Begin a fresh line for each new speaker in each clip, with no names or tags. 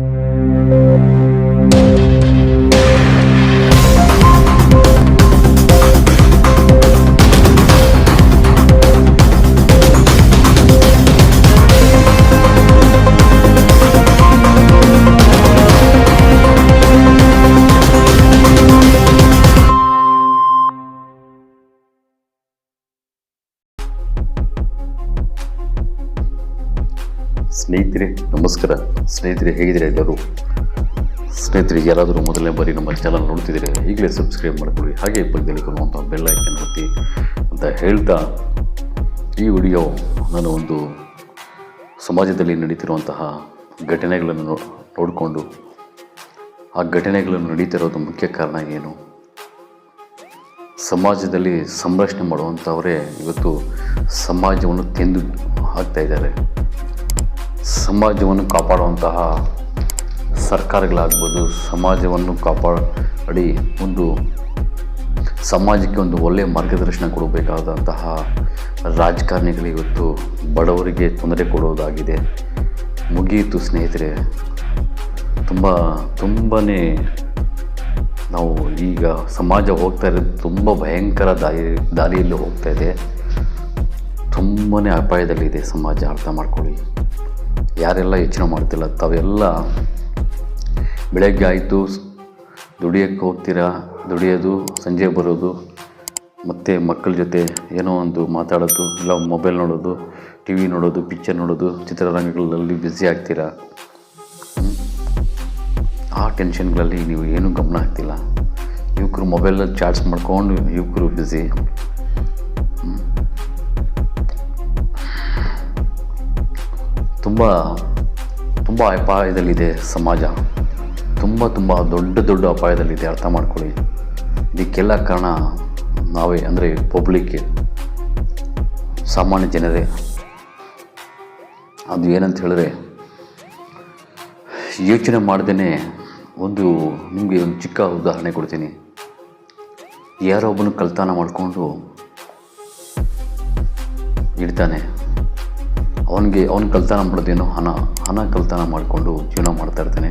thank you ಸ್ನೇಹಿತರೆ, ನಮಸ್ಕಾರ. ಸ್ನೇಹಿತರೆ ಹೇಗಿದ್ರೆ ಎಲ್ಲರೂ? ಸ್ನೇಹಿತರೆ ಯಾರಾದರೂ ಮೊದಲನೇ ಬಾರಿ ನಮ್ಮ ಚಾನಲ್ ನೋಡ್ತಿದ್ರೆ ಈಗಲೇ ಸಬ್ಸ್ಕ್ರೈಬ್ ಮಾಡ್ಕೊಳ್ಳಿ. ಹಾಗೆ ಪಕ್ಕದಲ್ಲಿ ಕೊಡುವಂಥ ಬೆಲ್ ಐಕನ್ ಒತ್ತಿ ಅಂತ ಹೇಳ್ತಾ ಈ ವಿಡಿಯೋ ನಾನು ಒಂದು ಸಮಾಜದಲ್ಲಿ ನಡೀತಿರುವಂತಹ ಘಟನೆಗಳನ್ನು ನೋಡಿಕೊಂಡು ಆ ಘಟನೆಗಳನ್ನು ನಡೀತಿರೋದು ಮುಖ್ಯ ಕಾರಣ ಏನು? ಸಮಾಜದಲ್ಲಿ ಸಂರಕ್ಷಣೆ ಮಾಡುವಂಥವರೇ ಇವತ್ತು ಸಮಾಜವನ್ನು ತಿಂದು ಹಾಕ್ತಾ ಇದ್ದಾರೆ. ಸಮಾಜವನ್ನು ಕಾಪಾಡುವಂತಹ ಸರ್ಕಾರಗಳಾಗ್ಬೋದು, ಸಮಾಜವನ್ನು ಕಾಪಾಡಿ ಒಂದು ಸಮಾಜಕ್ಕೆ ಒಂದು ಒಳ್ಳೆಯ ಮಾರ್ಗದರ್ಶನ ಕೊಡಬೇಕಾದಂತಹ ರಾಜಕಾರಣಿಗಳು ಇವತ್ತು ಬಡವರಿಗೆ ತೊಂದರೆ ಕೊಡೋದಾಗಿದೆ ಮುಗಿಯಿತು ಸ್ನೇಹಿತರೆ. ತುಂಬ ತುಂಬಾ ನಾವು ಈಗ ಸಮಾಜ ಹೋಗ್ತಾ ಇರೋದು ತುಂಬ ಭಯಂಕರ ದಾರಿ, ದಾರಿಯಲ್ಲಿ ಹೋಗ್ತಾ ಇದೆ. ತುಂಬಾ ಅಪಾಯದಲ್ಲಿದೆ ಸಮಾಜ, ಅರ್ಥ ಮಾಡ್ಕೊಳ್ಳಿ. ಯಾರೆಲ್ಲ ಯೋಚನೆ ಮಾಡ್ತಿಲ್ಲ, ತಾವೆಲ್ಲ ಬೆಳಗ್ಗೆ ಆಯಿತು, ದುಡಿಯೋಕ್ಕೆ ಹೋಗ್ತೀರಾ? ದುಡಿಯೋದು, ಸಂಜೆ ಬರೋದು, ಮತ್ತು ಮಕ್ಕಳ ಜೊತೆ ಏನೋ ಒಂದು ಮಾತಾಡೋದು, ಇಲ್ಲ ಮೊಬೈಲ್ ನೋಡೋದು ಟಿ ವಿ ನೋಡೋದು ಪಿಕ್ಚರ್ ನೋಡೋದು, ಚಿತ್ರರಂಗಗಳಲ್ಲಿ ಬ್ಯುಸಿ ಆಗ್ತೀರಾ? ಆ ಟೆನ್ಷನ್ಗಳಲ್ಲಿ ನೀವು ಏನೂ ಗಮನ ಆಗ್ತಿಲ್ಲ ಯುವಕರು ಮೊಬೈಲಲ್ಲಿ ಚಾರ್ಜ್ ಮಾಡ್ಕೊಂಡು ಯುವಕರು ಬ್ಯುಸಿ ತುಂಬ ತುಂಬ ಅಪಾಯದಲ್ಲಿದೆ ಸಮಾಜ. ತುಂಬ ತುಂಬ ದೊಡ್ಡ ದೊಡ್ಡ ಅಪಾಯದಲ್ಲಿದೆ, ಅರ್ಥ ಮಾಡ್ಕೊಳ್ಳಿ. ಇದಕ್ಕೆಲ್ಲ ಕಾರಣ ನಾವೇ ಅಂದರೆ ಪಬ್ಲಿಕ್ ಸಾಮಾನ್ಯ ಜನರೇ. ಅದು ಏನಂತ ಹೇಳಿದ್ರೆ, ಯೋಚನೆ ಮಾಡ್ದೇ ಒಂದು ನಿಮಗೆ ಒಂದು ಚಿಕ್ಕ ಉದಾಹರಣೆ ಕೊಡ್ತೀನಿ. ಯಾರೋ ಒಬ್ಬನು ಕಲ್ತಾನ ಮಾಡಿಕೊಂಡು ಇಡ್ತಾನೆ. ಅವನಿಗೆ, ಅವನು ಕಲ್ತಾನ ಮಾಡೋದೇನೋ ಹಣ ಹಣ ಕಲ್ತಾನ ಮಾಡಿಕೊಂಡು ಜೀವನ ಮಾಡ್ತಾ ಇರ್ತಾನೆ.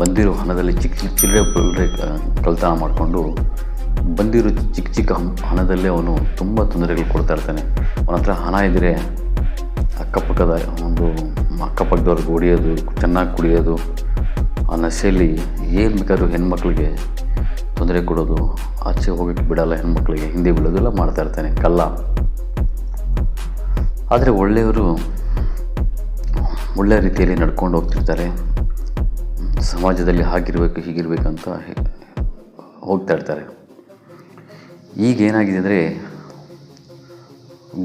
ಬಂದಿರೋ ಹಣದಲ್ಲಿ ಚಿಕ್ಕ ಚಿಕ್ಕ ಚಿಲ್ಲರೆ ಪಿಲ್ಲರೆ ಕಲ್ತಾನ ಮಾಡಿಕೊಂಡು ಬಂದಿರೋ ಚಿಕ್ಕ ಚಿಕ್ಕ ಹಣದಲ್ಲೇ ಅವನು ತುಂಬ ತೊಂದರೆಗಳು ಕೊಡ್ತಾ ಇರ್ತಾನೆ. ಅವನ ಹತ್ರ ಹಣ ಇದ್ದರೆ ಅಕ್ಕಪಕ್ಕದ ಒಂದು ಅಕ್ಕಪಕ್ಕದವ್ರಿಗೆ ಹೊಡಿಯೋದು, ಚೆನ್ನಾಗಿ ಕುಡಿಯೋದು, ಆ ನಶೆಯಲ್ಲಿ ಏನು ಬೇಕಾದರೂ ಹೆಣ್ಮಕ್ಳಿಗೆ ತೊಂದರೆ ಕೊಡೋದು, ಆಚೆ ಹೋಗೋಕ್ಕೆ ಬಿಡೋಲ್ಲ ಹೆಣ್ಮಕ್ಳಿಗೆ, ಹಿಂದೆ ಮಾಡ್ತಾ ಇರ್ತಾನೆ ಕಳ್ಳ ಆದರೆ ಒಳ್ಳೆಯವರು ಒಳ್ಳೆಯ ರೀತಿಯಲ್ಲಿ ನಡ್ಕೊಂಡು ಹೋಗ್ತಿರ್ತಾರೆ. ಸಮಾಜದಲ್ಲಿ ಹಾಗಿರಬೇಕು ಹೀಗಿರಬೇಕಂತ ಹೋಗ್ತಾ ಇರ್ತಾರೆ. ಈಗ ಏನಾಗಿದೆ ಅಂದರೆ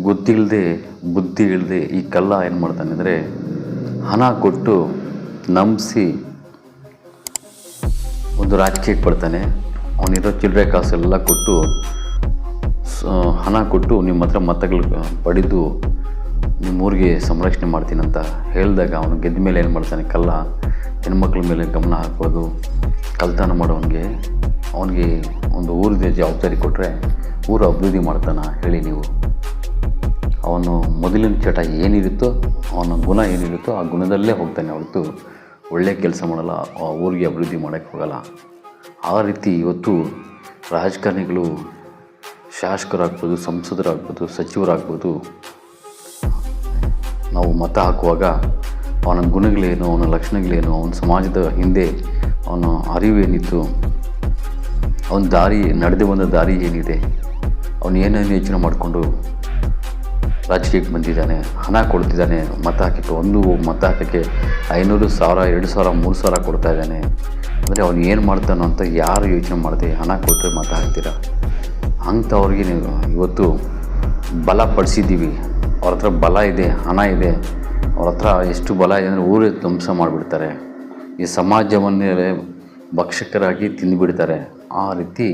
ಗೊತ್ತಿಲ್ಲದೆ ಬುದ್ಧಿ ಇಲ್ಲದೆ ಈ ಕಲ್ಲ ಏನು ಮಾಡ್ತಾನೆ ಅಂದರೆ ಹಣ ಕೊಟ್ಟು ನಂಬಿಸಿ ಒಂದು ರಾಜಕೀಯಕ್ಕೆ ಬರ್ತಾನೆ. ಅವನಿರೋ ಚಿಲ್ಲರೆ ಕಾಸೆಲ್ಲ ಕೊಟ್ಟು ಹಣ ಕೊಟ್ಟು ನಿಮ್ಮ ಹತ್ರ ಮತಗಳು ಪಡೆದು ನಿಮ್ಮೂರಿಗೆ ಸಂರಕ್ಷಣೆ ಮಾಡ್ತೀನಂತ ಹೇಳಿದಾಗ ಅವನು ಗೆದ್ದ ಮೇಲೆ ಏನು ಮಾಡ್ತಾನೆ? ಕಲ್ಲ ಹೆಣ್ಮಕ್ಳ ಮೇಲೆ ಗಮನ ಹಾಕೋದು, ಕಲ್ತಾನ ಮಾಡೋವನಿಗೆ ಅವನಿಗೆ ಒಂದು ಊರಿನ ಜವಾಬ್ದಾರಿ ಕೊಟ್ಟರೆ ಊರು ಅಭಿವೃದ್ಧಿ ಮಾಡ್ತಾನ ಹೇಳಿ ನೀವು. ಅವನು ಮೊದಲಿನ ಚಟ ಏನಿರುತ್ತೋ, ಅವನ ಗುಣ ಏನಿರುತ್ತೋ ಆ ಗುಣದಲ್ಲೇ ಹೋಗ್ತಾನೆ ಹೊರತು ಒಳ್ಳೆಯ ಕೆಲಸ ಮಾಡಲ್ಲ, ಆ ಊರಿಗೆ ಅಭಿವೃದ್ಧಿ ಮಾಡೋಕ್ಕೆ ಹೋಗಲ್ಲ. ಆ ರೀತಿ ಇವತ್ತು ರಾಜಕಾರಣಿಗಳು ಶಾಸಕರಾಗ್ಬೋದು, ಸಂಸದರಾಗ್ಬೋದು, ಸಚಿವರಾಗ್ಬೋದು ನಾವು ಮತ ಹಾಕುವಾಗ ಅವನ ಗುಣಗಳೇನು, ಅವನ ಲಕ್ಷಣಗಳೇನು, ಅವನ ಸಮಾಜದ ಹಿಂದೆ ಅವನ ಅರಿವು ಏನಿತ್ತು ಅವನ ದಾರಿ, ನಡೆದು ಬಂದ ದಾರಿ ಏನಿದೆ, ಅವನು ಏನೇನು ಯೋಚನೆ ಮಾಡಿಕೊಂಡು ರಾಜಕೀಯಕ್ಕೆ ಬಂದಿದ್ದಾನೆ, ಹಣ ಕೊಡ್ತಿದ್ದಾನೆ, ಮತ ಹಾಕಿಟ್ಟು ಒಂದು ಮತ ಹಾಕೋಕ್ಕೆ ಐನೂರು ಸಾವಿರ, ಎರಡು ಸಾವಿರ, ಮೂರು ಸಾವಿರ ಕೊಡ್ತಾ ಇದ್ದಾನೆ. ಅಂದರೆ ಅವನು ಏನು ಮಾಡ್ತಾನೋ ಅಂತ ಯಾರು ಯೋಚನೆ ಮಾಡಿದೆ ಹಣ ಕೊಟ್ಟರೆ ಮತ ಹಾಕ್ತೀರ? ಅಂಥವ್ರಿಗೆ ನೀವು ಇವತ್ತು ಬಲ ಪಡಿಸಿದ್ದೀವಿ ಅವ್ರ ಹತ್ರ ಬಲ ಇದೆ, ಹಣ ಇದೆ ಅವ್ರ ಹತ್ರ ಎಷ್ಟು ಬಲ ಇದೆ ಅಂದರೆ ಊರೇ ಧ್ವಂಸ ಮಾಡಿಬಿಡ್ತಾರೆ. ಈ ಸಮಾಜವನ್ನೇ ಭಕ್ಷಕರಾಗಿ ತಿಂದುಬಿಡ್ತಾರೆ. ಆ ರೀತಿ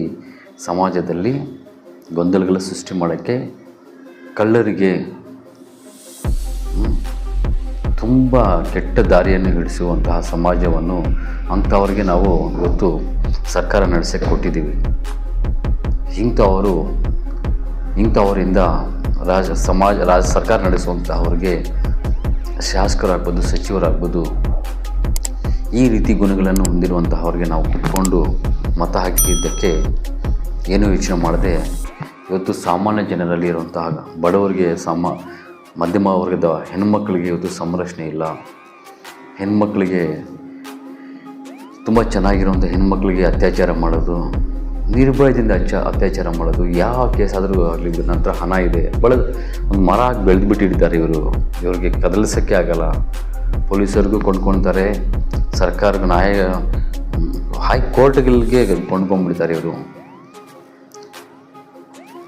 ಸಮಾಜದಲ್ಲಿ ಗೊಂದಲಗಳ ಸೃಷ್ಟಿ ಮಾಡೋಕ್ಕೆ ಕಳ್ಳರಿಗೆ ತುಂಬ ಕೆಟ್ಟ ದಾರಿಯನ್ನು ಹಿಡಿಸುವಂತಹ ಸಮಾಜವನ್ನು ಅಂಥವ್ರಿಗೆ ನಾವು ಇವತ್ತು ಸರ್ಕಾರ ನಡೆಸಕ್ಕೆ ಕೊಟ್ಟಿದ್ದೀವಿ. ಇಂಥವರು, ಇಂಥವರಿಂದ ರಾಜ ಸಮಾಜ ರಾಜ ಸರ್ಕಾರ ನಡೆಸುವಂತಹವ್ರಿಗೆ ಶಾಸಕರಾಗ್ಬೋದು, ಸಚಿವರಾಗ್ಬೋದು, ಈ ರೀತಿ ಗುಣಗಳನ್ನು ಹೊಂದಿರುವಂತಹವ್ರಿಗೆ ನಾವು ಕುತ್ಕೊಂಡು ಮತ ಹಾಕಿದ್ದಕ್ಕೆ ಏನು ಯೋಚನೆ ಮಾಡದೆ ಇವತ್ತು ಸಾಮಾನ್ಯ ಜನರಲ್ಲಿ ಇರುವಂತಹ ಬಡವರಿಗೆ ಸಮ, ಮಧ್ಯಮ ವರ್ಗದ ಹೆಣ್ಮಕ್ಳಿಗೆ ಇವತ್ತು ಸಂರಕ್ಷಣೆ ಇಲ್ಲ. ಹೆಣ್ಮಕ್ಳಿಗೆ ತುಂಬ ಚೆನ್ನಾಗಿರುವಂಥ ಹೆಣ್ಮಕ್ಳಿಗೆ ಅತ್ಯಾಚಾರ ಮಾಡೋದು ನಿರ್ಭಯದಿಂದ ಅಚ್ಚ ಅತ್ಯಾಚಾರ ಮಾಡೋದು, ಯಾವ ಕೇಸ್ ಆದರೂ ಆಗಲಿ ನಂತರ ಹಣ ಇದೆ. ಬಳದು ಒಂದು ಮರ ಹಾಕಿ ಬೆಳೆದು ಬಿಟ್ಟಿದ್ದಾರೆ ಇವರು. ಇವ್ರಿಗೆ ಕದಲಿಸೋಕ್ಕೆ ಆಗಲ್ಲ. ಪೊಲೀಸರಿಗೂ ಕೊಂಡ್ಕೊಳ್ತಾರೆ ಸರ್ಕಾರದ ನ್ಯಾಯ ಹೈಕೋರ್ಟ್ಗಳಿಗೆ ಕೊಂಡ್ಕೊಂಡ್ಬಿಡ್ತಾರೆ ಇವರು.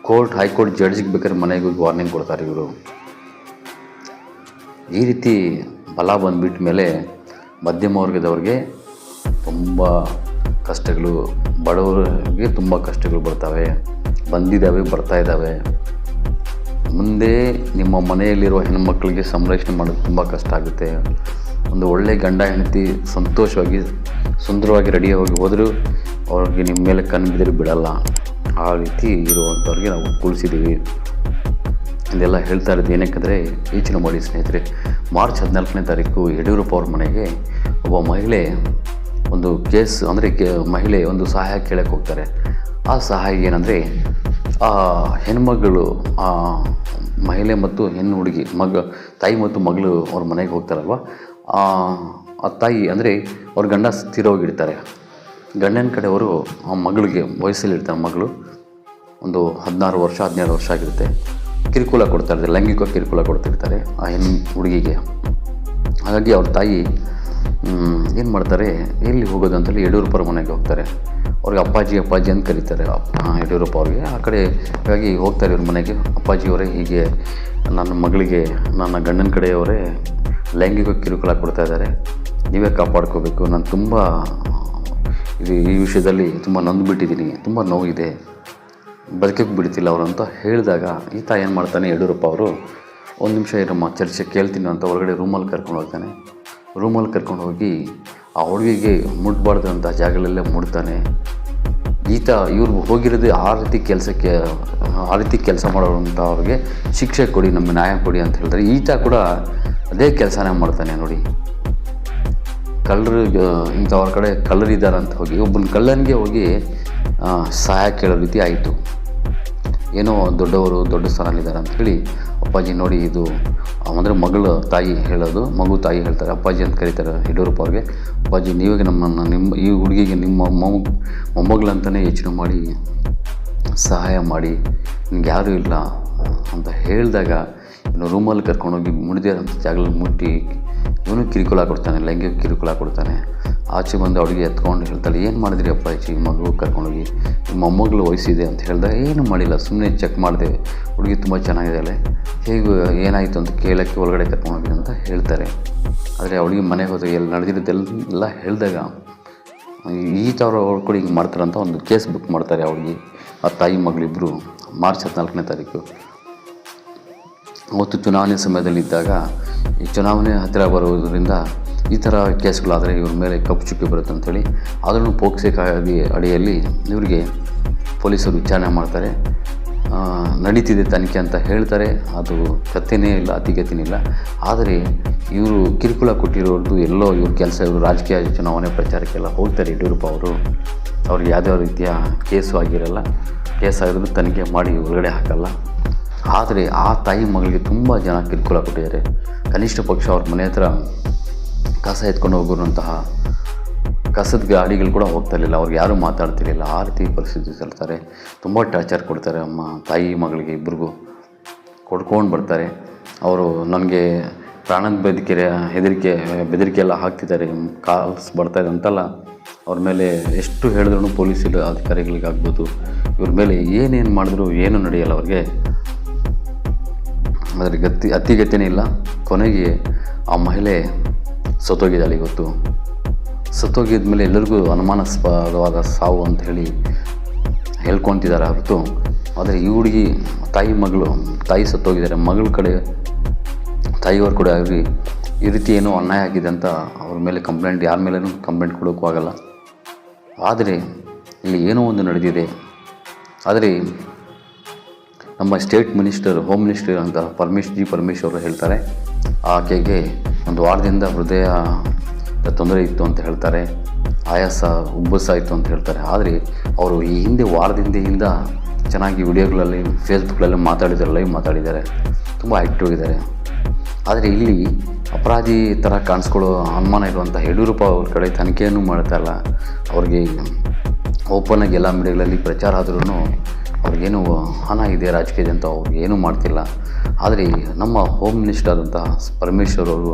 ಕೋರ್ಟ್ ಹೈಕೋರ್ಟ್ ಜಡ್ಜ್ಗೆ ಬೇಕಾದ್ರೆ ಮನೆಗೆ ವಾರ್ನಿಂಗ್ ಕೊಡ್ತಾರೆ ಇವರು. ಈ ರೀತಿ ಬಲ ಬಂದ್ಬಿಟ್ಟ ಮೇಲೆ ಮಧ್ಯಮ ವರ್ಗದವ್ರಿಗೆ ತುಂಬ ಕಷ್ಟಗಳು, ಬಡವರಿಗೆ ತುಂಬ ಕಷ್ಟಗಳು ಬರ್ತವೆ, ಬಂದಿದ್ದಾವೆ, ಬರ್ತಾ ಇದ್ದಾವೆ. ಮುಂದೆ ನಿಮ್ಮ ಮನೆಯಲ್ಲಿರುವ ಹೆಣ್ಮಕ್ಳಿಗೆ ಸಂರಕ್ಷಣೆ ಮಾಡೋದು ತುಂಬ ಕಷ್ಟ ಆಗುತ್ತೆ. ಒಂದು ಒಳ್ಳೆಯ ಗಂಡ, ಹೆಂಡತಿ ಸಂತೋಷವಾಗಿ, ಸುಂದರವಾಗಿ ರೆಡಿಯಾಗಿ ಹೋದರೂ ಅವ್ರಿಗೆ ನಿಮ್ಮ ಮೇಲೆ ಕಣ್ಣು ಬಿದ್ದರೆ ಬಿಡಲ್ಲ. ಆ ರೀತಿ ಇರುವಂಥವ್ರಿಗೆ ನಾವು ಕುಳಿಸಿದ್ದೀವಿ ಇದೆಲ್ಲ ಹೇಳ್ತಾ ಇರೋದು ಏನಕ್ಕೆಂದರೆ ಈಚಿನ ಮಾಡಿ ಸ್ನೇಹಿತರೆ, ಮಾರ್ಚ್ ಹದಿನಾಲ್ಕನೇ ತಾರೀಕು ಯಡಿಯೂರಪ್ಪ ಅವ್ರ ಮನೆಗೆ ಒಬ್ಬ ಮಹಿಳೆ ಒಂದು ಕೇಸ್ ಅಂದರೆ ಮಹಿಳೆ ಒಂದು ಸಹಾಯ ಕೇಳಕ್ಕೆ ಹೋಗ್ತಾರೆ. ಆ ಸಹಾಯ ಏನಂದರೆ, ಆ ಹೆಣ್ಮಗಳು, ಆ ಮಹಿಳೆ ಮತ್ತು ಹೆಣ್ಣು ಹುಡುಗಿ, ಮಗ, ತಾಯಿ ಮತ್ತು ಮಗಳು ಅವ್ರ ಮನೆಗೆ ಹೋಗ್ತಾರಲ್ವ? ಆ ತಾಯಿ ಅಂದರೆ ಅವ್ರ ಗಂಡ ತೀರೋಗಿರ್ತಾರೆ ಗಂಡನ ಕಡೆಯವರು ಆ ಮಗಳಿಗೆ ವಯಸ್ಸಲ್ಲಿರ್ತಾರೆ ಮಗಳು. ಒಂದು ಹದಿನಾರು ವರ್ಷ, ಹದಿನೇಳು ವರ್ಷ ಆಗಿರುತ್ತೆ. ಕಿರುಕುಳ ಕೊಡ್ತಾ ಇರ್ತಾರೆ, ಲೈಂಗಿಕ ಕಿರುಕುಳ ಕೊಡ್ತಿರ್ತಾರೆ ಆ ಹೆಣ್ಣು ಹುಡುಗಿಗೆ. ಹಾಗಾಗಿ ಅವ್ರ ತಾಯಿ ಏನು ಮಾಡ್ತಾರೆ? ಎಲ್ಲಿ ಹೋಗೋದು ಅಂತೇಳಿ ಯಡಿಯೂರಪ್ಪರ ಮನೆಗೆ ಹೋಗ್ತಾರೆ. ಅವ್ರಿಗೆ ಅಪ್ಪಾಜಿ ಅಪ್ಪಾಜಿ ಅಂತ ಕರೀತಾರೆ. ಅಪ್ಪ ಯಡಿಯೂರಪ್ಪ ಅವ್ರಿಗೆ. ಆ ಕಡೆ ಹಾಗಾಗಿ ಹೋಗ್ತಾರೆ ಇವ್ರ ಮನೆಗೆ. ಅಪ್ಪಾಜಿಯವರೇ ಹೀಗೆ ನನ್ನ ಮಗಳಿಗೆ, ನನ್ನ ಗಂಡನ ಕಡೆಯವರೇ ಲೈಂಗಿಕ ಕಿರುಕುಳ ಕೊಡ್ತಾ ಇದ್ದಾರೆ. ನೀವೇ ಕಾಪಾಡ್ಕೋಬೇಕು. ನಾನು ತುಂಬ ಇದು ಈ ವಿಷಯದಲ್ಲಿ ತುಂಬ ನೊಂದುಬಿಟ್ಟಿದ್ದೀನಿ ತುಂಬ ನೋವಿದೆ. ಬದುಕಕ್ಕೆ ಬಿಡ್ತಿಲ್ಲ ಅವರು ಅಂತ ಹೇಳಿದಾಗ ಈತ ಏನು ಮಾಡ್ತಾನೆ? ಯಡಿಯೂರಪ್ಪ ಅವರು, ಒಂದು ನಿಮಿಷ ಇರಮ್ಮ, ಚರ್ಚೆ ಕೇಳ್ತೀನಿ ಅಂತ ಹೊರಗಡೆ ರೂಮಲ್ಲಿ ಕರ್ಕೊಂಡು ಹೋಗ್ತಾನೆ. ರೂಮಲ್ಲಿ ಕರ್ಕೊಂಡು ಹೋಗಿ ಆ ಹುಡುಗಿಗೆ ಮುಟ್ಬಾರ್ದಂಥ ಜಾಗಗಳಲ್ಲೇ ಮುಡ್ತಾನೆ ಈತ ಇವ್ರು ಹೋಗಿರೋದು ಆ ರೀತಿ ಕೆಲಸಕ್ಕೆ, ಆ ರೀತಿ ಕೆಲಸ ಮಾಡೋವಂಥ ಅವ್ರಿಗೆ ಶಿಕ್ಷೆ ಕೊಡಿ ನಮ್ಮ ನ್ಯಾಯ ಕೊಡಿ ಅಂತ ಹೇಳಿದ್ರೆ ಈತ ಕೂಡ ಅದೇ ಕೆಲಸನೇ ಮಾಡ್ತಾನೆ ನೋಡಿ. ಕಳ್ಳರು ಇಂಥವ್ರ ಕಡೆ ಕಳ್ಳರಿದ್ದಾರೆ ಅಂತ ಹೋಗಿ ಒಬ್ಬನ ಕಳ್ಳನಿಗೆ ಹೋಗಿ ಸಹಾಯ ಕೇಳೋ ರೀತಿ ಆಯಿತು. ಏನೋ ದೊಡ್ಡವರು, ದೊಡ್ಡ ಸ್ಥಾನದಲ್ಲಿದ್ದಾರೆ ಅಂತ ಹೇಳಿ ಅಪ್ಪಾಜಿ ನೋಡಿ ಇದು ಅಂದರೆ ಮಗಳು ತಾಯಿ ಹೇಳೋದು, ಮಗು ತಾಯಿ ಹೇಳ್ತಾರೆ, ಅಪ್ಪಾಜಿ ಅಂತ ಕರೀತಾರೆ ಯಡಿಯೂರಪ್ಪ ಅವ್ರಿಗೆ. ಅಪ್ಪಾಜಿ, ನೀವೇ ನಮ್ಮನ್ನು, ನಿಮ್ಮ, ಈ ಹುಡುಗಿಗೆ ನಿಮ್ಮ ಮೊಮ್ಮ ಮೊಮ್ಮಗಳಂತಲೇ ಯೋಚನೆ ಮಾಡಿ, ಸಹಾಯ ಮಾಡಿ ನಿಮ್ಗೆ ಯಾರೂ ಇಲ್ಲ ಅಂತ ಹೇಳಿದಾಗ ಇನ್ನು ರೂಮಲ್ಲಿ ಕರ್ಕೊಂಡೋಗಿ ಮುಡಿದಿರೋಂಥ ಜಾಗದಲ್ಲಿ ಮುಟ್ಟಿ, ಇವನು ಕಿರಿಕುಳ ಕೊಡ್ತಾನೆ, ಲೈಂಗಿಕ ಕಿರುಕುಳ ಕೊಡ್ತಾನೆ. ಆಚೆ ಬಂದು ಅವಳಿಗೆ ಎತ್ಕೊಂಡು ಹೇಳ್ತಾಳೆ, ಏನು ಮಾಡಿದ್ರಿ ಈ ಮಗು ಕರ್ಕೊಂಡೋಗಿ? ಮೊಮ್ಮಗಳು ವಯಸ್ಸಿದೆ ಅಂತ ಹೇಳಿದಾಗ ಏನು ಮಾಡಿಲ್ಲ ಸುಮ್ಮನೆ ಚೆಕ್ ಮಾಡಿದೆ, ಹುಡುಗಿ ತುಂಬ ಚೆನ್ನಾಗಿದ್ದಾಳೆ ಹೇಗೆ, ಏನಾಯಿತು ಅಂತ ಕೇಳೋಕ್ಕೆ ಒಳಗಡೆ ಕರ್ಕೊಂಡೋಗಿ ಅಂತ ಹೇಳ್ತಾರೆ. ಆದರೆ ಅವಳಿಗೆ ಮನೆಗೆ ಹೋದಾಗ ಎಲ್ಲಿ ನಡೆದಿರೋದೆಲ್ಲ ಹೇಳಿದಾಗ, ಈ ಥರ ಅವ್ರು ಕೂಡ ಹಿಂಗೆ ಮಾಡ್ತಾರಂತ ಒಂದು ಕೇಸ್ ಬುಕ್ ಮಾಡ್ತಾರೆ ಅವಳಿಗೆ, ಆ ತಾಯಿ ಮಗಳಿಬ್ಬರು ಮಾರ್ಚ್ ಹದಿನಾಲ್ಕನೇ ತಾರೀಕು. ಅವತ್ತು ಚುನಾವಣೆ ಸಮಯದಲ್ಲಿದ್ದಾಗ, ಈ ಚುನಾವಣೆ ಹತ್ತಿರ ಬರುವುದರಿಂದ ಈ ಥರ ಕೇಸ್ಗಳಾದರೆ ಇವ್ರ ಮೇಲೆ ಕಪ್ಪು ಚುಕ್ಕಿ ಬರುತ್ತೆ ಅಂಥೇಳಿ ಆದ್ರೂ ಪೋಕ್ಸೆ ಕಾಯ್ದೆ ಅಡಿಯಲ್ಲಿ ಇವರಿಗೆ ಪೊಲೀಸರು ವಿಚಾರಣೆ ಮಾಡ್ತಾರೆ. ನಡೀತಿದೆ ತನಿಖೆ ಅಂತ ಹೇಳ್ತಾರೆ. ಅದು ಕತ್ತೆನೇ ಇಲ್ಲ, ಅತಿಗತಿನೇ ಇಲ್ಲ. ಆದರೆ ಇವರು ಕಿರುಕುಳ ಕೊಟ್ಟಿರೋದು ಎಲ್ಲೋ ಇವ್ರ ಕೆಲಸ, ಇವರು ರಾಜಕೀಯ ಚುನಾವಣೆ ಪ್ರಚಾರಕ್ಕೆಲ್ಲ ಹೋಗ್ತಾರೆ. ಯಡಿಯೂರಪ್ಪ ಅವರು ಅವ್ರಿಗೆ ಯಾವುದೇ ರೀತಿಯ ಕೇಸು ಆಗಿರಲ್ಲ ಕೇಸ್ ಆಗಿರೋದು ತನಿಖೆ ಮಾಡಿ ಒಳಗಡೆ ಹಾಕಲ್ಲ. ಆದರೆ ಆ ತಾಯಿ ಮಗಳಿಗೆ ತುಂಬ ಜನ ಕಿರುಕುಳ ಕೊಟ್ಟಿದ್ದಾರೆ. ಕನಿಷ್ಠ ಪಕ್ಷ ಅವ್ರ ಮನೆ ಹತ್ರ ಕಸ ಎತ್ಕೊಂಡು ಹೋಗಿರುವಂತಹ ಕಸದ ಗಾಡಿಗಳು ಕೂಡ ಹೋಗ್ತಾ ಇರಲಿಲ್ಲ. ಅವ್ರಿಗೆ ಯಾರೂ ಮಾತಾಡ್ತಿರಲಿಲ್ಲ. ಆ ರೀತಿ ಪರಿಸ್ಥಿತಿ ತರ್ತಾರೆ ತುಂಬ ಟಾರ್ಚರ್ ಕೊಡ್ತಾರೆ ಅಮ್ಮ, ತಾಯಿ, ಮಗಳಿಗೆ ಇಬ್ರಿಗೂ. ಕೊಡ್ಕೊಂಡು ಬರ್ತಾರೆ. ಅವರು ನನಗೆ ಪ್ರಾಣದ ಬೆದರಿಕೆ ಹೆದರಿಕೆ, ಬೆದರಿಕೆ ಎಲ್ಲ ಹಾಕ್ತಿದ್ದಾರೆ. ಕಾಲ್ಸ್ ಬರ್ತಾಯಿದೆ ಅಂತಲ್ಲ, ಅವ್ರ ಮೇಲೆ ಎಷ್ಟು ಹೇಳಿದ್ರು ಪೊಲೀಸ್ ಅಧಿಕಾರಿಗಳಿಗಾಗ್ಬೋದು ಇವ್ರ ಮೇಲೆ ಏನೇನು ಮಾಡಿದ್ರು ಏನೂ ನಡೆಯಲ್ಲ ಅವ್ರಿಗೆ. ಅದರ ಗತಿ ಅತಿಗತಿನೇ ಇಲ್ಲ. ಕೊನೆಗೆ ಆ ಮಹಿಳೆ ಸತ್ತೋಗಿದ್ದಾಳೆ ಇವತ್ತು. ಸತ್ತೋಗಿದ ಮೇಲೆ ಎಲ್ಲರಿಗೂ ಅನುಮಾನಾಸ್ಪದವಾದ ಸಾವು ಅಂತ ಹೇಳಿ ಹೇಳ್ಕೊತಿದ್ದಾರೆ ಹೊರತು. ಆದರೆ ಈ ಹುಡುಗಿ ತಾಯಿ ಮಗಳು, ತಾಯಿ ಸತ್ತೋಗಿದ್ದಾರೆ. ಮಗಳ ಕಡೆ ತಾಯಿಯವ್ರ ಕೂಡ ಆಗಲಿ ಈ ರೀತಿ ಏನೋ ಅನ್ಯಾಯ ಆಗಿದೆ ಅಂತ ಅವ್ರ ಮೇಲೆ ಕಂಪ್ಲೇಂಟ್ ಯಾರ ಮೇಲೆ ಕಂಪ್ಲೇಂಟ್ ಕೊಡೋಕ್ಕೂ ಆಗಲ್ಲ. ಆದರೆ ಇಲ್ಲಿ ಏನೋ ಒಂದು ನಡೆದಿದೆ. ಆದರೆ ನಮ್ಮ ಸ್ಟೇಟ್ ಮಿನಿಸ್ಟರ್ ಹೋಮ್ ಮಿನಿಸ್ಟರ್ ಅಂತ ಪರಮೇಶ್ ಜಿ ಪರಮೇಶ್ವರ್ ಹೇಳ್ತಾರೆ. ಆಕೆಗೆ ಒಂದು ವಾರದಿಂದ ಹೃದಯ ತೊಂದರೆ ಇತ್ತು ಅಂತ ಹೇಳ್ತಾರೆ, ಆಯಾಸ ಉಬ್ಬಸ ಇತ್ತು ಅಂತ ಹೇಳ್ತಾರೆ. ಆದರೆ ಅವರು ಈ ಹಿಂದೆ ವಾರದಿಂದೆಯಿಂದ ಚೆನ್ನಾಗಿ ವಿಡಿಯೋಗಳಲ್ಲಿ, ಫೇಸ್ಬುಕ್ಗಳಲ್ಲಿ ಮಾತಾಡಿದ್ದಾರೆ ಲೈವ್ ಮಾತಾಡಿದ್ದಾರೆ. ತುಂಬ ಆ್ಯಕ್ಟಿವ್ ಇದ್ದಾರೆ ಆದರೆ ಇಲ್ಲಿ ಅಪರಾಧಿ ಥರ ಕಾಣಿಸ್ಕೊಳ್ಳೋ ಅನುಮಾನ ಇರುವಂಥ ಯಡಿಯೂರಪ್ಪ ಅವ್ರ ಕಡೆ ತನಿಖೆಯನ್ನು ಮಾಡ್ತಾ ಇಲ್ಲ. ಅವ್ರಿಗೆ ಓಪನ್ ಆಗಿ ಎಲ್ಲ ಮೀಡಿಯಾಗಳಲ್ಲಿ ಪ್ರಚಾರ ಆದ್ರೂ ಅವ್ರಿಗೇನು ಹಣ ಇದೆ ರಾಜಕೀಯದ ಅಂತ ಅವ್ರು ಏನೂ ಮಾಡ್ತಿಲ್ಲ. ಆದರೆ ನಮ್ಮ ಹೋಮ್ ಮಿನಿಸ್ಟರ್ ಅಂತ ಪರಮೇಶ್ವರ್ ಅವರು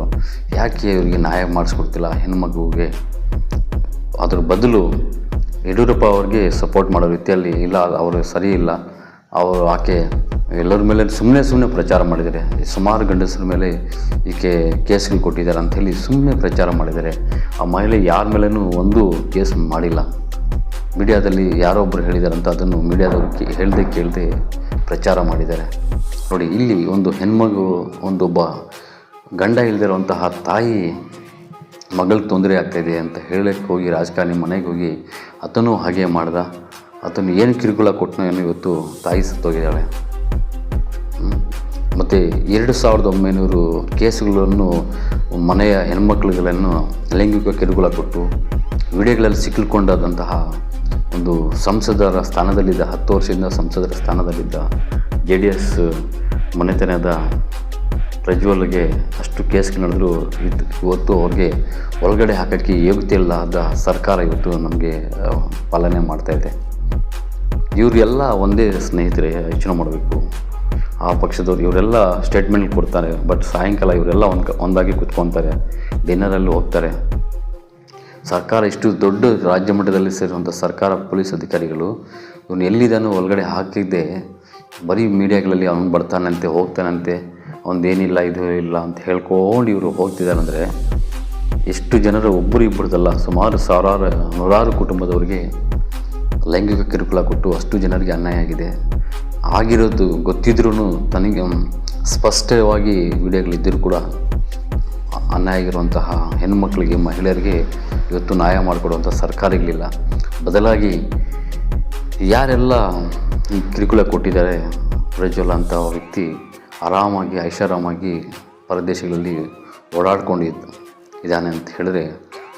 ಯಾಕೆ ಇವರಿಗೆ ನ್ಯಾಯ ಮಾಡಿಸ್ಕೊಡ್ತಿಲ್ಲ ಹೆಣ್ಮಗುಗೆ ಅದ್ರ ಬದಲು ಯಡಿಯೂರಪ್ಪ ಅವ್ರಿಗೆ ಸಪೋರ್ಟ್ ಮಾಡೋ ರೀತಿಯಲ್ಲಿ ಇಲ್ಲ, ಅವರು ಸರಿ ಇಲ್ಲ. ಅವರು ಆಕೆ ಎಲ್ಲರ ಮೇಲೆ ಸುಮ್ಮನೆ ಸುಮ್ಮನೆ ಪ್ರಚಾರ ಮಾಡಿದ್ದಾರೆ. ಸುಮಾರು ಗಂಡಸರ ಮೇಲೆ ಈಕೆ ಕೇಸ್ಗಳು ಕೊಟ್ಟಿದ್ದಾರೆ ಅಂಥೇಳಿ ಸುಮ್ಮನೆ ಪ್ರಚಾರ ಮಾಡಿದ್ದಾರೆ. ಆ ಮಹಿಳೆ ಯಾರ ಮೇಲೂ ಒಂದು ಕೇಸ್ ಮಾಡಿಲ್ಲ. ಮೀಡಿಯಾದಲ್ಲಿ ಯಾರೋ ಒಬ್ಬರು ಹೇಳಿದ್ದಾರೆ ಅಂತ ಅದನ್ನು ಮೀಡಿಯಾದವರು ಹೇಳದೆ ಕೇಳದೆ ಪ್ರಚಾರ ಮಾಡಿದ್ದಾರೆ. ನೋಡಿ, ಇಲ್ಲಿ ಒಂದು ಹೆಣ್ಮಗು, ಒಂದೊಬ್ಬ ಗಂಡ ಇಲ್ದಿರುವಂತಹ ತಾಯಿ ಮಗಳಿಗೆ ತೊಂದರೆ ಆಗ್ತಾಯಿದೆ ಅಂತ ಹೇಳಕ್ಕೆ ಹೋಗಿ ರಾಜಕಾರಣಿ ಮನೆಗೆ ಹೋಗಿ ಆತನೂ ಹಾಗೆ ಮಾಡ್ದ. ಆತನು ಏನು ಕಿರುಕುಳ ಕೊಟ್ಟನೋ ಏನು ಇವತ್ತು ತಾಯಿ ಸತ್ತೋಗಿದ್ದಾಳೆ. ಮತ್ತು ಎರಡು ಸಾವಿರದ ಒಂಬೈನೂರು ಕೇಸುಗಳನ್ನು ಮನೆಯ ಹೆಣ್ಮಕ್ಳುಗಳನ್ನು ಲೈಂಗಿಕ ಕಿರುಕುಳ ಕೊಟ್ಟು, ವಿಡಿಯೋಗಳಲ್ಲಿ ಸಿಕ್ಕಿಕೊಂಡಾದಂತಹ ಒಂದು ಸಂಸದರ ಸ್ಥಾನದಲ್ಲಿದ್ದ, ಹತ್ತು ವರ್ಷದಿಂದ ಸಂಸದರ ಸ್ಥಾನದಲ್ಲಿದ್ದ ಜೆ ಡಿ ಎಸ್ ಮನೆತನದ ಪ್ರಜ್ವಲ್ಗೆ ಅಷ್ಟು ಕೇಸ್ ನಡೆದರೂ. ಇದು ಇವತ್ತು ಅವ್ರಿಗೆ ಒಳಗಡೆ ಹಾಕೋಕ್ಕೆ ಯೋಗ್ಯತೆ ಸರ್ಕಾರ ಇವತ್ತು ನಮಗೆ ಪಾಲನೆ ಮಾಡ್ತಾಯಿದೆ ಇವರೆಲ್ಲ ಒಂದೇ ಸ್ನೇಹಿತರೆ ಯೋಚನೆ ಮಾಡಬೇಕು. ಆ ಪಕ್ಷದವ್ರು ಇವರೆಲ್ಲ ಸ್ಟೇಟ್ಮೆಂಟ್ ಕೊಡ್ತಾರೆ, ಬಟ್ ಸಾಯಂಕಾಲ ಇವರೆಲ್ಲ ಒಂದು ಒಂದಾಗಿ ಕೂತ್ಕೊತಾರೆ ಡಿನ್ನರಲ್ಲಿ ಹೋಗ್ತಾರೆ. ಸರ್ಕಾರ ಇಷ್ಟು ದೊಡ್ಡ ರಾಜ್ಯ ಮಟ್ಟದಲ್ಲಿ ಸೇರುವಂಥ ಸರ್ಕಾರ, ಪೊಲೀಸ್ ಅಧಿಕಾರಿಗಳು ಇವನು ಎಲ್ಲಿದ್ದಾನೋ ಒಳಗಡೆ ಹಾಕಿದ್ದೆ ಬರೀ ಮೀಡಿಯಾಗಳಲ್ಲಿ ಅವನು ಬರ್ತಾನಂತೆ, ಹೋಗ್ತಾನಂತೆ, ಅವನದೇನಿಲ್ಲ, ಇದು ಇಲ್ಲ ಅಂತ ಹೇಳ್ಕೊಂಡು ಇವರು ಹೋಗ್ತಿದ್ದಾರಂದರೆ ಎಷ್ಟು ಜನರು ಒಬ್ಬರು ಇಬ್ಬರದಲ್ಲ ಸುಮಾರು ಸಾವಿರಾರು ನೂರಾರು ಕುಟುಂಬದವರಿಗೆ ಲೈಂಗಿಕ ಕಿರುಕುಳ ಕೊಟ್ಟು ಅಷ್ಟು ಜನರಿಗೆ ಅನ್ಯಾಯ ಆಗಿದೆ. ಆಗಿರೋದು ಗೊತ್ತಿದ್ರೂ ತನಗೆ ಸ್ಪಷ್ಟವಾಗಿ ವಿಡಿಯೋಗಳಿದ್ದರೂ ಕೂಡ ಅನ್ಯಾಯ ಆಗಿರುವಂತಹ ಹೆಣ್ಮಕ್ಳಿಗೆ, ಮಹಿಳೆಯರಿಗೆ ಇವತ್ತು ನ್ಯಾಯ ಮಾಡಿಕೊಡುವಂಥ ಸರ್ಕಾರಗಳಿಲ್ಲ ಬದಲಾಗಿ ಯಾರೆಲ್ಲ ಈ ಕಿರುಕುಳ ಕೊಟ್ಟಿದ್ದಾರೆ, ಪ್ರಜ್ವಲ್ ಅಂತ ವ್ಯಕ್ತಿ ಆರಾಮಾಗಿ, ಐಷಾರಾಮಾಗಿ ಪರದೇಶಗಳಲ್ಲಿ ಓಡಾಡ್ಕೊಂಡಿದ್ದು ಇದ್ದಾನೆ ಅಂತ ಹೇಳಿದ್ರೆ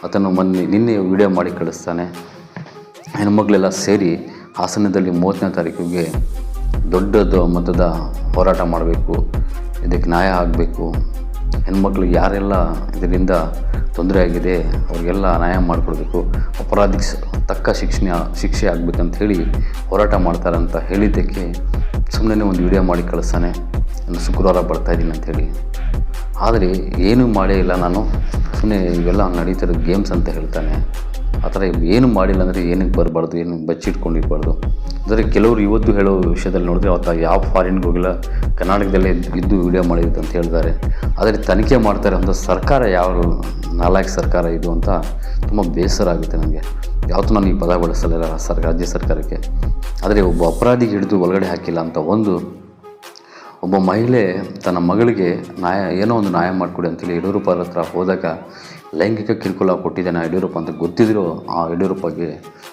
ಆತನು ಮೊನ್ನೆ, ನಿನ್ನೆ ವಿಡಿಯೋ ಮಾಡಿ ಕಳಿಸ್ತಾನೆ. ಹೆಣ್ಮಕ್ಳೆಲ್ಲ ಸೇರಿ ಹಾಸನದಲ್ಲಿ ಮೂವತ್ತನೇ ತಾರೀಕಿಗೆ ದೊಡ್ಡದು ಮತದ ಹೋರಾಟ ಮಾಡಬೇಕು, ಇದಕ್ಕೆ ನ್ಯಾಯ ಆಗಬೇಕು. ಹೆಣ್ಮಕ್ಳಿಗೆ ಯಾರೆಲ್ಲ ಇದರಿಂದ ತೊಂದರೆ ಆಗಿದೆ, ಅವರಿಗೆಲ್ಲ ನ್ಯಾಯ ಮಾಡಿಕೊಡ್ಬೇಕು, ಅಪರಾಧಿಗೆ ತಕ್ಕ ಶಿಕ್ಷಣ, ಶಿಕ್ಷೆ ಆಗಬೇಕಂತ ಹೇಳಿ ಹೋರಾಟ ಅಂತ ಹೇಳಿದ್ದಕ್ಕೆ ಸುಮ್ಮನೆ ಒಂದು ವಿಡಿಯೋ ಮಾಡಿ ಕಳಿಸ್ತಾನೆ. ನಾನು ಶುಕ್ರವಾರ ಬರ್ತಾಯಿದ್ದೀನಿ ಅಂಥೇಳಿ ಆದರೆ ಏನೂ ಮಾಡೇ ಇಲ್ಲ ನಾನು. ಸುಮ್ಮನೆ ಇವೆಲ್ಲ ನಡೀತಿರೋ ಗೇಮ್ಸ್ ಅಂತ ಹೇಳ್ತಾನೆ. ಆ ಥರ ಏನು ಮಾಡಿಲ್ಲ ಅಂದರೆ ಏನಕ್ಕೆ ಬರಬಾರ್ದು ಏನು ಬಚ್ಚಿಟ್ಕೊಂಡಿರಬಾರ್ದು. ಅಂದರೆ ಕೆಲವರು ಇವತ್ತು ಹೇಳೋ ವಿಷಯದಲ್ಲಿ ನೋಡಿದ್ರೆ ಅವತ್ತ ಯಾವ ಫಾರಿನ್ಗೆ ಹೋಗಿಲ್ಲ, ಕರ್ನಾಟಕದಲ್ಲೇ ಇದ್ದು- ವಿಡಿಯೋ ಮಾಡಿದ್ದು ಅಂತ ಹೇಳ್ತಾರೆ. ಆದರೆ ತನಿಖೆ ಮಾಡ್ತಾರೆ ಅಂತ ಸರ್ಕಾರ ಯಾವ ನಾಲ್ಕು ಸರ್ಕಾರ ಇದು ಅಂತ ತುಂಬ ಬೇಸರ ಆಗುತ್ತೆ ನನಗೆ. ಯಾವತ್ತೂ ನಾನು ಈ ಪದ ಬಳಸಲಿಲ್ಲ ಸರ್ ರಾಜ್ಯ ಸರ್ಕಾರಕ್ಕೆ. ಆದರೆ ಒಬ್ಬ ಅಪರಾಧಿಗೆ ಹಿಡಿದು ಒಳಗಡೆ ಹಾಕಿಲ್ಲ ಅಂತ ಒಂದು ಒಬ್ಬ ಮಹಿಳೆ ತನ್ನ ಮಗಳಿಗೆ ನ್ಯಾಯ, ಏನೋ ಒಂದು ನ್ಯಾಯ ಮಾಡಿಕೊಡಿ ಅಂತೇಳಿ ಯಡಿಯೂರಪ್ಪ ಹತ್ರ ಹೋದಾಗ ಲೈಂಗಿಕ ಕಿರುಕುಳ ಕೊಟ್ಟಿದ್ದಾನೆ ಯಡಿಯೂರಪ್ಪ ಅಂತ ಗೊತ್ತಿದ್ರು ಆ ಯಡಿಯೂರಪ್ಪಗೆ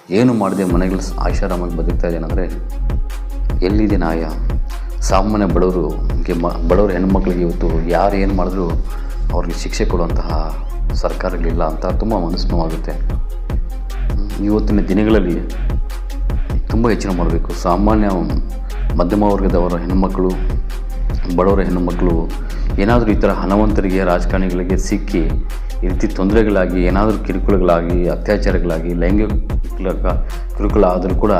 ಏನು ಮಾಡದೆ ಮನೆಗಳು ಆಶಾರಾಮಾಗಿ ಬದುಕ್ತಾ ಇದ್ದೇನೆಂದರೆ ಎಲ್ಲಿದೆ ನ್ಯಾಯ? ಸಾಮಾನ್ಯ ಬಡವರು ಮ, ಬಡವರು ಹೆಣ್ಮಕ್ಳಿಗೆ ಇವತ್ತು ಯಾರು ಏನು ಮಾಡಿದ್ರು ಅವ್ರಿಗೆ ಶಿಕ್ಷೆ ಕೊಡುವಂತಹ ಸರ್ಕಾರಗಳಿಲ್ಲ ಅಂತ ತುಂಬ ಮನಸ್ಸು ನೋವಾಗುತ್ತೆ. ಇವತ್ತಿನ ದಿನಗಳಲ್ಲಿ ತುಂಬ ಹೆಚ್ಚಿನ ಮಾಡಬೇಕು. ಸಾಮಾನ್ಯ ಮಧ್ಯಮ ವರ್ಗದವರ ಹೆಣ್ಣುಮಕ್ಕಳು ಬಡವರ ಹೆಣ್ಣುಮಕ್ಕಳು ಏನಾದರೂ ಈ ಥರ ಹಣವಂತರಿಗೆ, ರಾಜಕಾರಣಿಗಳಿಗೆ ಸಿಕ್ಕಿ ಈ ರೀತಿ ತೊಂದರೆಗಳಾಗಿ, ಏನಾದರೂ ಕಿರುಕುಳಗಳಾಗಿ, ಅತ್ಯಾಚಾರಗಳಾಗಿ, ಲೈಂಗಿಕ ಕಿರುಕುಳ ಆದರೂ ಕೂಡ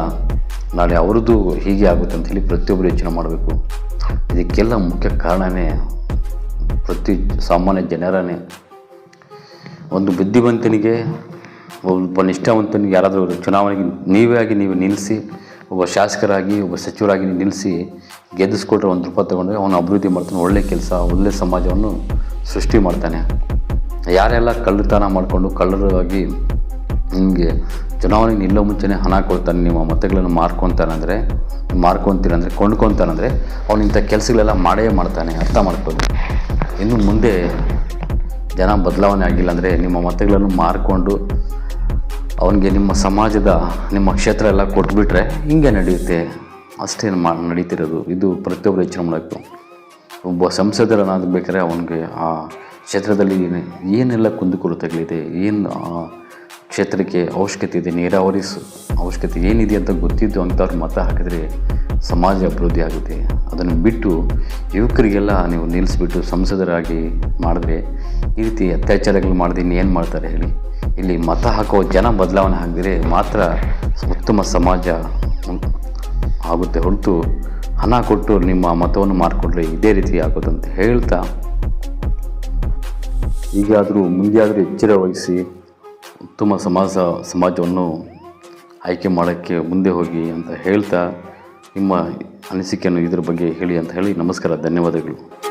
ನಾಳೆ ಅವ್ರದ್ದು ಹೀಗೆ ಆಗುತ್ತೆ ಅಂತ ಹೇಳಿ ಪ್ರತಿಯೊಬ್ಬರು ಯೋಚನೆ ಮಾಡಬೇಕು. ಇದಕ್ಕೆಲ್ಲ ಮುಖ್ಯ ಕಾರಣವೇ ಪ್ರತಿ ಸಾಮಾನ್ಯ ಜನರೇ ಒಂದು ಬುದ್ಧಿವಂತನಿಗೆ, ಒಬ್ಬ ನಿಷ್ಠಾವಂತನಿಗೆ ಯಾರಾದರೂ ಚುನಾವಣೆಗೆ ನೀವೇ ಆಗಿ ನೀವು ನಿಲ್ಲಿಸಿ, ಒಬ್ಬ ಶಾಸಕರಾಗಿ, ಒಬ್ಬ ಸಚಿವರಾಗಿ ನಿಲ್ಲಿಸಿ ಗೆದ್ದಿಸ್ಕೊಟ್ರೆ ಒಂದು ರೂಪಾಯಿ ತೊಗೊಂಡ್ರೆ ಅವನು ಅಭಿವೃದ್ಧಿ ಮಾಡ್ತಾನೆ, ಒಳ್ಳೆ ಕೆಲಸ, ಒಳ್ಳೆ ಸಮಾಜವನ್ನು ಸೃಷ್ಟಿ ಮಾಡ್ತಾನೆ. ಯಾರೆಲ್ಲ ಕಳ್ಳತನ ಮಾಡಿಕೊಂಡು ಕಳ್ಳರಾಗಿ ನಿಮಗೆ ಚುನಾವಣೆಗೆ ನಿಲ್ಲೋ ಮುಂಚೆನೇ ಹಣ ಕೊಡ್ತಾನೆ, ನಿಮ್ಮ ಮತಗಳನ್ನು ಮಾರ್ಕೊತಾನಂದರೆ ಮಾರ್ಕೊತೀರಂದರೆ ಕೊಂಡ್ಕೊತಾನಂದರೆ ಅವನು ಇಂಥ ಕೆಲಸಗಳೆಲ್ಲ ಮಾಡೇ ಮಾಡ್ತಾನೆ, ಅರ್ಥ ಮಾಡ್ಕೊಂಡು ಇನ್ನು ಮುಂದೆ ಜನ ಬದಲಾವಣೆ ಆಗಿಲ್ಲ ಅಂದರೆ ನಿಮ್ಮ ಮತಗಳನ್ನು ಮಾರ್ಕೊಂಡು ಅವನಿಗೆ ನಿಮ್ಮ ಸಮಾಜದ, ನಿಮ್ಮ ಕ್ಷೇತ್ರ ಎಲ್ಲ ಕೊಟ್ಬಿಟ್ರೆ ಹಿಂಗೆ ನಡೆಯುತ್ತೆ. ಅಷ್ಟೇ ಮಾ ನಡೀತಿರೋದು. ಇದು ಪ್ರತಿಯೊಬ್ಬರು ಯೋಚನೆ ಮಾಡಬೇಕು ಒಬ್ಬ ಸಂಸದರನ್ನಾಗಬೇಕಾದ್ರೆ ಅವನಿಗೆ ಆ ಕ್ಷೇತ್ರದಲ್ಲಿ ಏನೆಲ್ಲ ಕುಂದುಕೊರತೆಗಳಿದೆ ಏನು ಆ ಕ್ಷೇತ್ರಕ್ಕೆ ಅವಶ್ಯಕತೆ ಇದೆ, ನೀರಾವರಿ ಅವಶ್ಯಕತೆ ಏನಿದೆ ಅಂತ ಗೊತ್ತಿದ್ದು ಅಂಥವ್ರು ಮತ ಹಾಕಿದರೆ ಸಮಾಜ ಅಭಿವೃದ್ಧಿ ಆಗುತ್ತೆ. ಅದನ್ನು ಬಿಟ್ಟು ಯುವಕರಿಗೆಲ್ಲ ನೀವು ನಿಲ್ಲಿಸ್ಬಿಟ್ಟು ಸಂಸದರಾಗಿ ಮಾಡಿದ್ರೆ ಈ ರೀತಿ ಅತ್ಯಾಚಾರಗಳು ಮಾಡಿದ್ರೆ ಇನ್ನೇನು ಮಾಡ್ತಾರೆ ಹೇಳಿ? ಇಲ್ಲಿ ಮತ ಹಾಕೋ ಜನ ಬದಲಾವಣೆ ಹಾಕಿದರೆ ಮಾತ್ರ ಉತ್ತಮ ಸಮಾಜ ಆಗುತ್ತೆ ಹೊರತು ಹಣ ಕೊಟ್ಟು ನಿಮ್ಮ ಮತವನ್ನು ಮಾರಿಕೊಂಡ್ರೆ ಇದೇ ರೀತಿ ಆಗೋದಂತ ಹೇಳ್ತಾ ಈಗಾದರೂ ಮುಂದೆ ಎಚ್ಚರ ವಹಿಸಿ ಉತ್ತಮ ಸಮಾಜ ಸಮಾಜವನ್ನು ಆಯ್ಕೆ ಮಾಡೋಕ್ಕೆ ಮುಂದೆ ಹೋಗಿ ಅಂತ ಹೇಳ್ತಾ ನಿಮ್ಮ ಅನಿಸಿಕೆಯನ್ನು ಇದ್ರ ಬಗ್ಗೆ ಹೇಳಿ ಅಂತ ಹೇಳಿ ನಮಸ್ಕಾರ, ಧನ್ಯವಾದಗಳು.